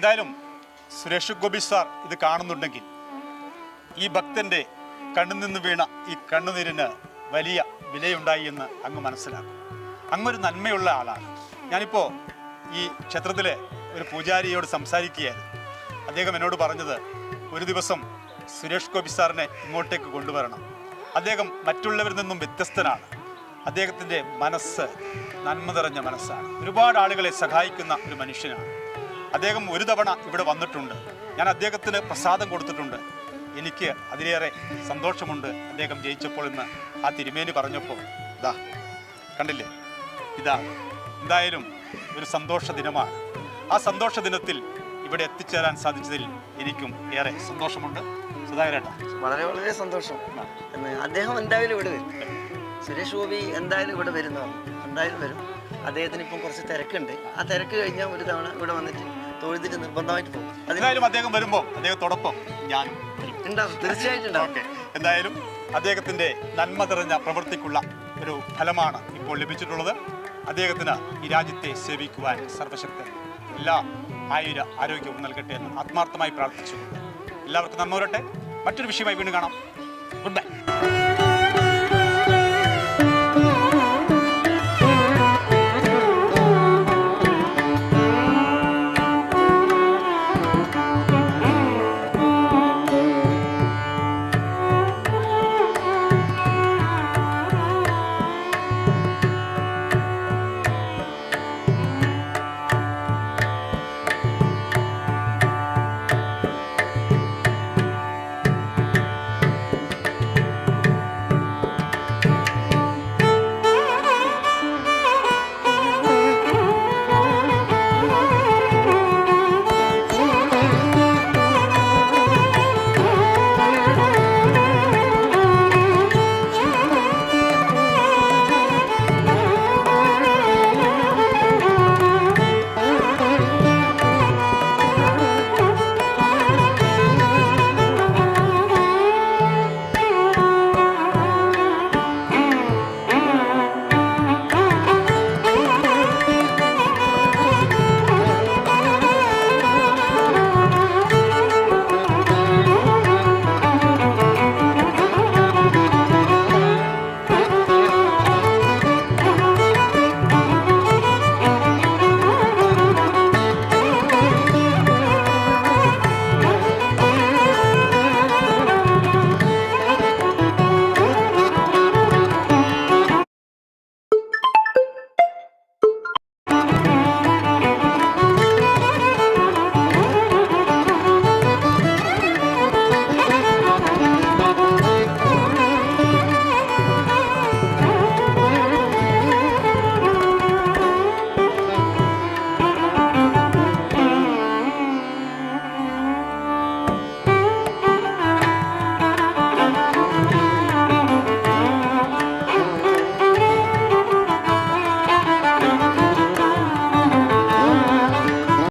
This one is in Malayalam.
എന്തായാലും സുരേഷ് ഗോപി സാർ ഇത് കാണുന്നുണ്ടെങ്കിൽ ഈ ഭക്തന്റെ കണ്ണിൽ നിന്ന് വീണ ഈ കണ്ണുനീരിന് വലിയ വിലയുണ്ടായി എന്ന് അങ്ങ് മനസ്സിലാക്കും. അങ്ങൊരു നന്മയുള്ള ആളാണ്. ഞാനിപ്പോൾ ഈ ക്ഷേത്രത്തിലെ ഒരു പൂജാരിയോട് സംസാരിക്കുകയായിരുന്നു. അദ്ദേഹം എന്നോട് പറഞ്ഞത് ഒരു ദിവസം സുരേഷ് ഗോപി സാറിനെ ഇങ്ങോട്ടേക്ക് കൊണ്ടുവരണം. അദ്ദേഹം മറ്റുള്ളവരിൽ നിന്നും വ്യത്യസ്തനാണ്. അദ്ദേഹത്തിന്റെ മനസ്സ് നന്മ നിറഞ്ഞ മനസ്സാണ്. ഒരുപാട് ആളുകളെ സഹായിക്കുന്ന ഒരു മനുഷ്യനാണ്. അദ്ദേഹം ഒരു തവണ ഇവിടെ വന്നിട്ടുണ്ട്. ഞാൻ അദ്ദേഹത്തിന് പ്രസാദം കൊടുത്തിട്ടുണ്ട്. എനിക്ക് അതിലേറെ സന്തോഷമുണ്ട് അദ്ദേഹം ജയിച്ചപ്പോൾ എന്ന് ആ തിരുമേനി പറഞ്ഞപ്പോൾ. ഇതാ കണ്ടില്ലേ? ഇതാ എന്തായാലും ഒരു സന്തോഷ ദിനമാണ്. ആ സന്തോഷ ദിനത്തിൽ ഇവിടെ എത്തിച്ചേരാൻ സാധിച്ചതിൽ എനിക്കും ഏറെ സന്തോഷമുണ്ട്. സുധാകരേട്ടാ. വളരെ വളരെ സന്തോഷം. അദ്ദേഹം എന്തായാലും ഇവിടെ വരും. സുരേഷ് ഗോപി എന്തായാലും ഇവിടെ വരുന്നതാണ്. എന്തായാലും വരും. അദ്ദേഹത്തിന് ഇപ്പം കുറച്ച് തിരക്കുണ്ട്. ആ തിരക്ക് കഴിഞ്ഞാൽ ഒരു തവണ ഇവിടെ വന്നിട്ട് തൊഴുതിട്ട് നിർബന്ധമായിട്ട് പോകും. എന്തായാലും അദ്ദേഹം വരുമ്പോൾ അദ്ദേഹത്തോടൊപ്പം ഞാനും ഉണ്ടാവും. തീർച്ചയായിട്ടും ഉണ്ടാവും. ഓക്കെ. എന്തായാലും അദ്ദേഹത്തിന്റെ നന്മ നിറഞ്ഞ പ്രവൃത്തിക്കുള്ള ഒരു ഫലമാണ് ഇപ്പോൾ ലഭിച്ചിട്ടുള്ളത്. അദ്ദേഹത്തിന് ഈ രാജ്യത്തെ സേവിക്കുവാൻ സർവശക്തൻ എല്ലാ ആയുര ആരോഗ്യവും നൽകട്ടെ എന്ന് ആത്മാർത്ഥമായി പ്രാർത്ഥിച്ചുകൊണ്ട് എല്ലാവർക്കും നന്മ വരട്ടെ. മറ്റൊരു വിഷയമായി വീണ്ടും കാണാം. Good bye.